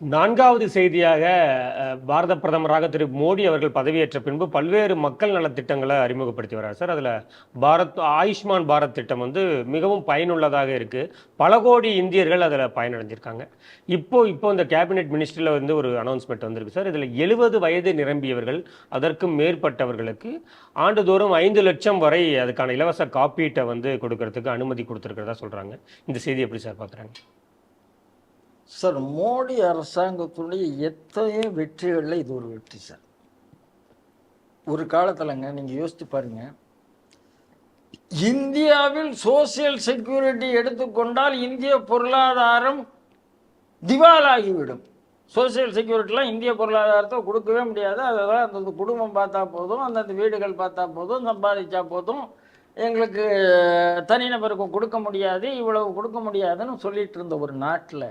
நான்காவது செய்தியாக பாரத பிரதமராக திரு மோடி அவர்கள் பதவியேற்ற பின்பு பல்வேறு மக்கள் நலத்திட்டங்களை அறிமுகப்படுத்தி வர்றார். சார் அதில் பாரத் ஆயுஷ்மான் பாரத் திட்டம் வந்து மிகவும் பயனுள்ளதாக இருக்குது பல கோடி இந்தியர்கள் அதில் பயனடைஞ்சிருக்காங்க. இப்போ இப்போ இந்த கேபினெட் மினிஸ்ட்ரியில் வந்து ஒரு அனௌன்ஸ்மெண்ட் வந்திருக்கு. சார் இதில் எழுபது வயது நிரம்பியவர்கள் அதற்கும் மேற்பட்டவர்களுக்கு ஆண்டுதோறும் ஐந்து லட்சம் வரை அதுக்கான இலவச காப்பீட்டை வந்து கொடுக்கறதுக்கு அனுமதி கொடுத்துருக்கிறதா சொல்கிறாங்க இந்த செய்தி எப்படி சார் பார்க்குறாங்க சார் மோடி அரசாங்கத்துடைய எத்தனையோ வெற்றிகளில் இது ஒரு வெற்றி சார். ஒரு காலத்தில்ங்க நீங்கள் யோசித்து பாருங்க. இந்தியாவில் சோசியல் செக்யூரிட்டி எடுத்துக்கொண்டால் இந்திய பொருளாதாரம் திவாலாகிவிடும். சோசியல் செக்யூரிட்டிலாம் இந்திய பொருளாதாரத்தை கொடுக்கவே முடியாது. அதெல்லாம் அந்தந்த குடும்பம் பார்த்தா போதும் அந்தந்த வீடுகள் பார்த்தா போதும் சம்பாதிச்சா போதும். எங்களுக்கு தனிநபருக்கு கொடுக்க முடியாது இவ்வளவு கொடுக்க முடியாதுன்னு சொல்லிட்டு இருந்த ஒரு நாட்டில்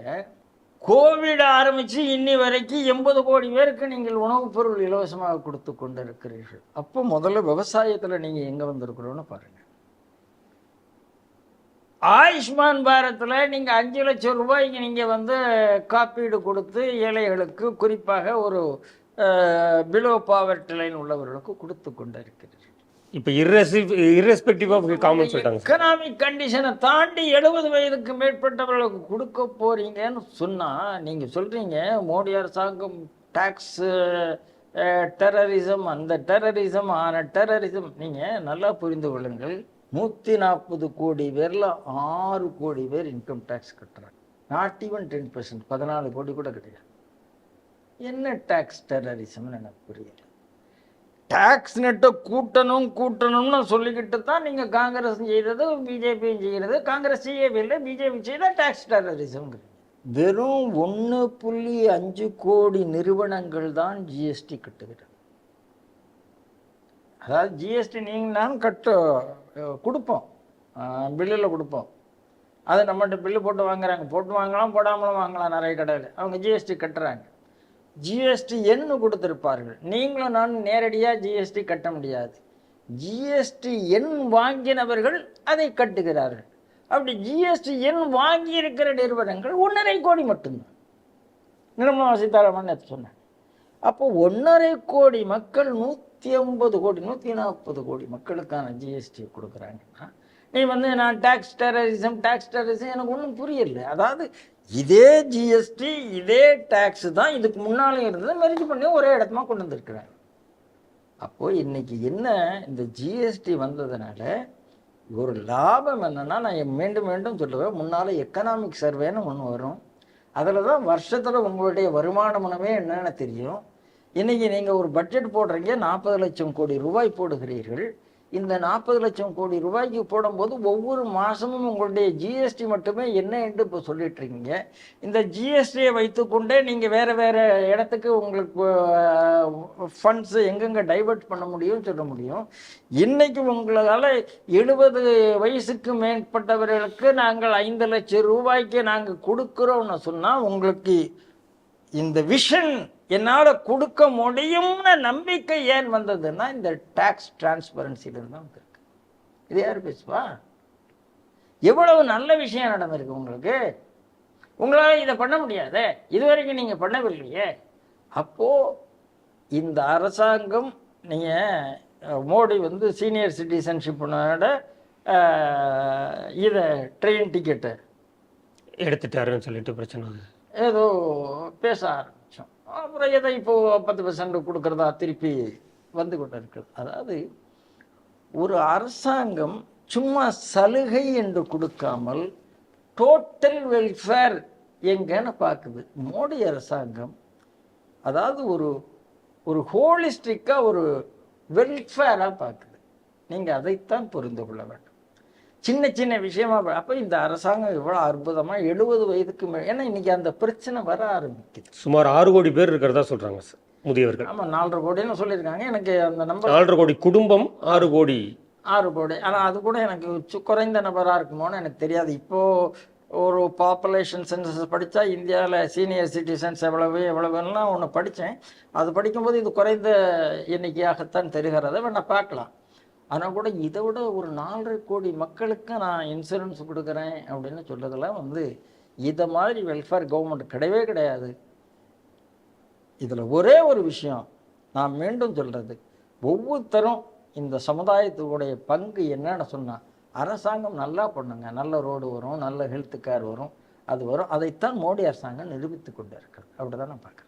கோவிட் ஆரம்பித்து இன்னி வரைக்கும் எண்பது கோடி பேருக்கு நீங்கள் உணவுப் பொருள் இலவசமாக கொடுத்து கொண்டு இருக்கிறீர்கள் அப்போ முதல்ல விவசாயத்தில் நீங்கள் எங்கே வந்திருக்கிறோன்னு பாருங்கள் ஆயுஷ்மான் பாரத்தில் நீங்கள் அஞ்சு லட்சம் ரூபாய்க்கு நீங்கள் வந்து காப்பீடு கொடுத்து ஏழைகளுக்கு குறிப்பாக ஒரு பிலோ பாவர்டி லைன் உள்ளவர்களுக்கு கொடுத்து கொண்டு இருக்கிறீர்கள் இப்போ இர்ரெசி இர்ரெஸ்பெக்டிவ் ஆஃப் காமன் சொல்லிட்டாங்க எக்கனாமிக் கண்டிஷனை தாண்டி எழுபது வயதுக்கு மேற்பட்டவர்களுக்கு கொடுக்க போறீங்கன்னு சொன்னா நீங்க சொல்றீங்க மோடி அரசாங்கம் டாக்ஸ் டெரரிசம் அந்த டெரரிசம் ஆன டெரரிசம் நீங்க நல்லா புரிந்து கொள்ளுங்கள். நூற்றி நாற்பது கோடி பேர்ல ஆறு கோடி பேர் இன்கம் டேக்ஸ் கட்டுறாங்க. நாட் ஈவன் டென் பர்சன்ட் பதினாலு கோடி கூட கிடையாது. என்ன டேக்ஸ் டெரரிசம்னு எனக்கு புரியல. டேக்ஸ் நெட்டை கூட்டணும் கூட்டணும்னு சொல்லிக்கிட்டு தான் நீங்கள் காங்கிரஸ் செய்கிறது பிஜேபியும் செய்கிறது காங்கிரஸ் செய்யவே இல்லை பிஜேபி செய்தால் டேக்ஸ் டெரரிசம்ங்கிறது வெறும் ஒன்று புள்ளி அஞ்சு கோடி நிறுவனங்கள் தான் ஜிஎஸ்டி கட்டுகிறது. அதாவது ஜிஎஸ்டி நீங்கள் நான் கட்டு கொடுப்போம். பில்லில் கொடுப்போம். அதை நம்மகிட்ட பில்லு போட்டு வாங்குறாங்க. போட்டு வாங்கலாம் போடாமலும் வாங்கலாம் நிறைய கடையில். அவங்க ஜிஎஸ்டி கட்டுறாங்க. ஜிஎஸ்டி எண்ணு கொடுத்துருப்பார்கள். நீங்களும் நான் நேரடியாக ஜிஎஸ்டி கட்ட முடியாது. ஜிஎஸ்டி எண் வாங்கினவர்கள் அதை கட்டுகிறார்கள். அப்படி ஜிஎஸ்டி எண் வாங்கி இருக்கிற நிறுவனங்கள் ஒன்றரை கோடி மட்டும்தான். நிர்மலா சீதாராமன் நேற்று சொன்னாங்க அப்போ ஒன்றரை கோடி மக்கள் நூற்றி ஐம்பது கோடி நூற்றி நாற்பது கோடி மக்களுக்கான ஜிஎஸ்டி கொடுக்குறாங்கன்னா நீ வந்து நான் டேக்ஸ் டெரரிசம் டேக்ஸ் டெரரிசம் எனக்கு ஒன்றும் புரியல. அதாவது இதே ஜிஎஸ்டி இதே டேக்ஸ் தான் இதுக்கு முன்னாலே இருந்தது. மெரிஜ் பண்ணி ஒரே இடத்துமா கொண்டு வந்திருக்கிறாங்க அப்போது இன்றைக்கி என்ன இந்த ஜிஎஸ்டி வந்ததுனால ஒரு லாபம் என்னென்னா நான் மீண்டும் மீண்டும் சொல்லுவேன். முன்னால் எக்கனாமிக் சர்வேன்னு ஒன்று வரும். அதில் தான் வருஷத்தில் உங்களுடைய வருமானமுனமே என்னென்னு தெரியும். இன்றைக்கி நீங்கள் ஒரு பட்ஜெட் போடுறீங்க நாற்பது லட்சம் கோடி ரூபாய் போடுகிறீர்கள். இந்த நாற்பது லட்சம் கோடி ரூபாய்க்கு போடும்போது ஒவ்வொரு மாதமும் உங்களுடைய ஜிஎஸ்டி மட்டுமே என்ன என்று இப்போ சொல்லிட்டுருக்கீங்க. இந்த ஜிஎஸ்டியை வைத்துக்கொண்டே நீங்கள் வேறு வேறு இடத்துக்கு உங்களுக்கு ஃபண்ட்ஸ் எங்கெங்கே டைவர்ட் பண்ண முடியும்னு சொல்ல முடியும். இன்றைக்கு உங்களால் எழுபது வயசுக்கு மேற்பட்டவர்களுக்கு நாங்கள் ஐந்து லட்சம் ரூபாய்க்கு நாங்கள் கொடுக்குறோம்னு சொன்னால் உங்களுக்கு இந்த விஷன் என்னால் கொடுக்க முடியும்னு நம்பிக்கை ஏன் வந்ததுன்னா இந்த டேக்ஸ் டிரான்ஸ்பரன்சிலிருந்து தான் வந்திருக்கு. இது யார் பேசுவா? எவ்வளவு நல்ல விஷயம் நடந்திருக்கு உங்களுக்கு? உங்களால் இதை பண்ண முடியாதே? இதுவரைக்கும் நீங்கள் பண்ணவில்லையே? அப்போது இந்த அரசாங்கம் நீங்கள் மோடி வந்து சீனியர் சிட்டிசன்ஷிப்னோட இதை ட்ரெயின் டிக்கெட்டு எடுத்துட்டாருன்னு சொல்லிட்டு பிரச்சனை ஏதோ பேச அப்புறம் எதை இப்போ பத்து பர்சன்ட் கொடுக்குறதா திருப்பி வந்து கொண்டு இருக்கிறது அதாவது ஒரு அரசாங்கம் சும்மா சலுகை என்று கொடுக்காமல் டோட்டல் வெல்ஃபேர் எங்கன்னு பார்க்குது. மோடி அரசாங்கம் அதாவது ஒரு ஒரு ஹோலிஸ்டிக்காக ஒரு வெல்ஃபேராக பார்க்குது. நீங்கள் அதைத்தான் புரிந்து கொள்ள வேண்டும். சின்ன சின்ன விஷயமா அப்போ இந்த அரசாங்கம் இவ்வளோ அற்புதமாக எழுபது வயதுக்கு மே ஏன்னா இன்னைக்கு அந்த பிரச்சனை வர ஆரம்பிக்குது. சுமார் ஆறு கோடி பேர் இருக்கிறதா சொல்றாங்க சார் முதியவர்கள். ஆமாம் நாலரை கோடின்னு சொல்லியிருக்காங்க. எனக்கு அந்த நம்பர் நாலரை கோடி குடும்பம் ஆறு கோடி. ஆறு கோடி. ஆனால் அது கூட எனக்கு குறைந்த நபராக இருக்குமோன்னு எனக்கு தெரியாது. இப்போது ஒரு பாப்புலேஷன் சென்சஸ் படித்தா இந்தியாவில் சீனியர் சிட்டிசன்ஸ் எவ்வளவு எவ்வளவுலாம் ஒன்று படித்தேன் அது படிக்கும்போது இது குறைந்த எண்ணிக்கையாகத்தான் தெரிகிறத வேணா பார்க்கலாம். ஆனால் கூட இதை விட ஒரு நாலரை கோடி மக்களுக்கு நான் இன்சூரன்ஸ் கொடுக்குறேன் அப்படின்னு சொல்கிறதெல்லாம் வந்து இதை மாதிரி வெல்ஃபேர் கவர்மெண்ட் கிடையவே கிடையாது. இதில் ஒரே ஒரு விஷயம் நான் மீண்டும் சொல்கிறது ஒவ்வொருத்தரும் இந்த சமுதாயத்துடைய பங்கு என்னன்னு சொன்னால் அரசாங்கம் நல்லா பண்ணுங்க நல்ல ரோடு வரும் நல்ல ஹெல்த் கேர் வரும் அது வரும். அதைத்தான் மோடி அரசாங்கம் நிரூபித்து கொண்டு இருக்கிறது அப்படி தான் நான் பார்க்குறேன்.